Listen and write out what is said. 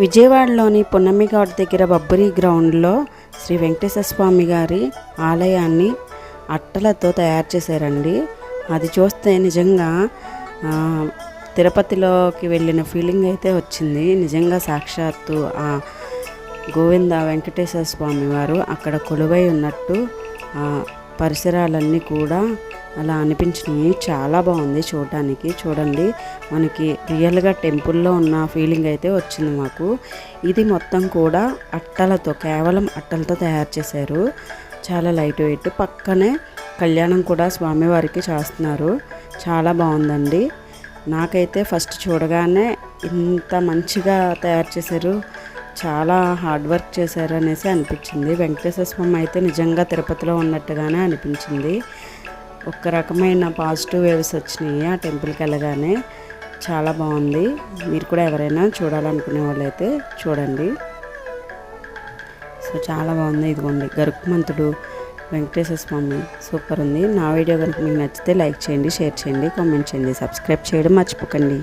విజయవాడలోని పున్నమి ఘాట్ దగ్గర బబ్బరి గ్రౌండ్లో శ్రీ వెంకటేశ్వర స్వామి గారి ఆలయాన్ని అట్టలతో తయారు చేశారండి. అది చూస్తే నిజంగా తిరుపతిలోకి వెళ్ళిన ఫీలింగ్ అయితే వచ్చింది. నిజంగా సాక్షాత్తు ఆ గోవింద వెంకటేశ్వర స్వామి వారు అక్కడ కొలువై ఉన్నట్టు పరిసరాలన్నీ కూడా అలా అనిపించినాయి. చాలా బాగుంది చూడడానికి. చూడండి మనకి రియల్గా టెంపుల్లో ఉన్న ఫీలింగ్ అయితే వచ్చింది మాకు. ఇది మొత్తం కూడా అట్టలతో కేవలం అట్టలతో తయారు చేశారు. చాలా లైట్ వెయిట్. పక్కనే కళ్యాణం కూడా స్వామివారికి చేస్తున్నారు. చాలా బాగుందండి. నాకైతే ఫస్ట్ చూడగానే ఇంత మంచిగా తయారు చేశారు. చాలా హార్డ్ వర్క్ చేశారు అనేసి అనిపించింది. వెంకటేశ్వర స్వామి అయితే నిజంగా తిరుపతిలో ఉన్నట్టుగానే అనిపించింది. ఒక రకమైన పాజిటివ్ వేవ్స్ వచ్చినాయి ఆ టెంపుల్కి వెళ్ళగానే. చాలా బాగుంది. మీరు కూడా ఎవరైనా చూడాలనుకునే వాళ్ళైతే చూడండి. సో చాలా బాగుంది. ఇదిగోండి గరుక్మంతుడు వెంకటేశ్వర స్వామి. సూపర్ ఉంది. నా వీడియో కనుక మీకు నచ్చితే లైక్ చేయండి షేర్ చేయండి కామెంట్ చేయండి సబ్స్క్రైబ్ చేయడం మర్చిపోకండి.